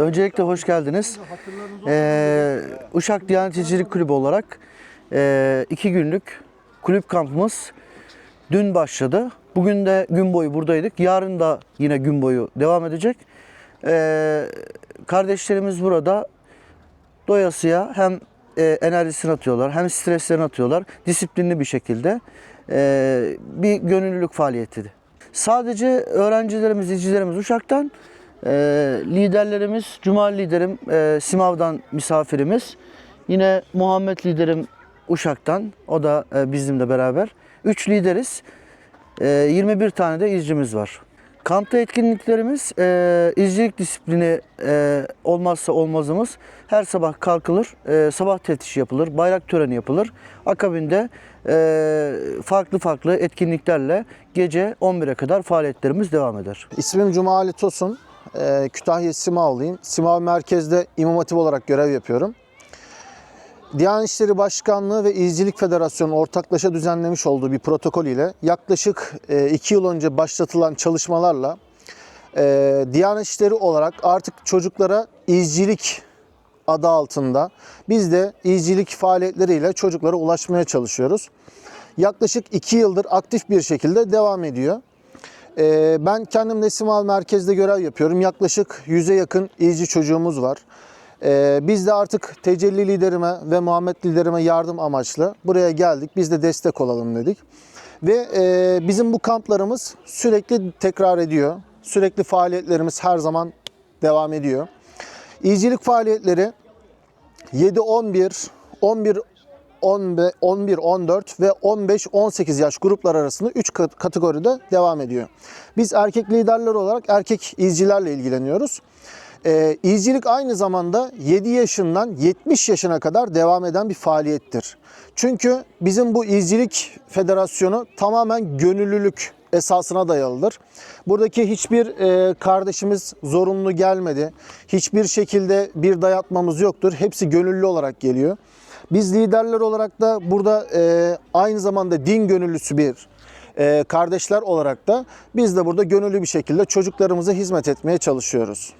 Öncelikle hoş geldiniz. Ee, Uşak Diyanet İşçilik Kulübü olarak e, iki günlük kulüp kampımız dün başladı. Bugün de gün boyu buradaydık. Yarın da yine gün boyu devam edecek. Ee, kardeşlerimiz burada doyasıya hem e, enerjisini atıyorlar hem streslerini atıyorlar. Disiplinli bir şekilde e, bir gönüllülük faaliyeti. Sadece öğrencilerimiz, izcilerimiz Uşak'tan, e, liderlerimiz, Cuma liderim e, Simav'dan misafirimiz. Yine Muhammed liderim Uşak'tan, o da e, bizimle beraber. Üç lideriz. E, 21 tane de izcimiz var. Kampta etkinliklerimiz e, izcilik disiplini e, olmazsa olmazımız. Her sabah kalkılır, e, sabah teftişi yapılır, bayrak töreni yapılır. Akabinde e, farklı farklı etkinliklerle gece 11'e kadar faaliyetlerimiz devam eder. İsmim Cumali Tosun. Ee, Kütahya Simavlıyım. Simav Merkez'de İmam Hatip olarak görev yapıyorum. Diyanet İşleri Başkanlığı ve İzcilik Federasyonu ortaklaşa düzenlemiş olduğu bir protokol ile yaklaşık 2 yıl önce başlatılan çalışmalarla e, Diyanet İşleri olarak artık çocuklara izcilik adı altında biz de izcilik faaliyetleriyle çocuklara ulaşmaya çalışıyoruz. Yaklaşık 2 yıldır aktif bir şekilde devam ediyor. Ee, ben kendim de Simav merkezde görev yapıyorum. Yaklaşık 100'e yakın izci çocuğumuz var. Ee, biz de artık tecelli liderime ve Muhammed liderime yardım amaçlı buraya geldik. Biz de destek olalım dedik. Ve e, bizim bu kamplarımız sürekli tekrar ediyor. Sürekli faaliyetlerimiz her zaman devam ediyor. İzcilik faaliyetleri 7 11 11 11, 11, 14 ve 15, 18 yaş gruplar arasında 3 kategoride devam ediyor. Biz erkek liderler olarak erkek izcilerle ilgileniyoruz. Ee, izcilik aynı zamanda 7 yaşından 70 yaşına kadar devam eden bir faaliyettir. Çünkü bizim bu izcilik federasyonu tamamen gönüllülük esasına dayalıdır. Buradaki hiçbir e, kardeşimiz zorunlu gelmedi. Hiçbir şekilde bir dayatmamız yoktur. Hepsi gönüllü olarak geliyor. Biz liderler olarak da burada e, aynı zamanda din gönüllüsü bir e, kardeşler olarak da biz de burada gönüllü bir şekilde çocuklarımıza hizmet etmeye çalışıyoruz.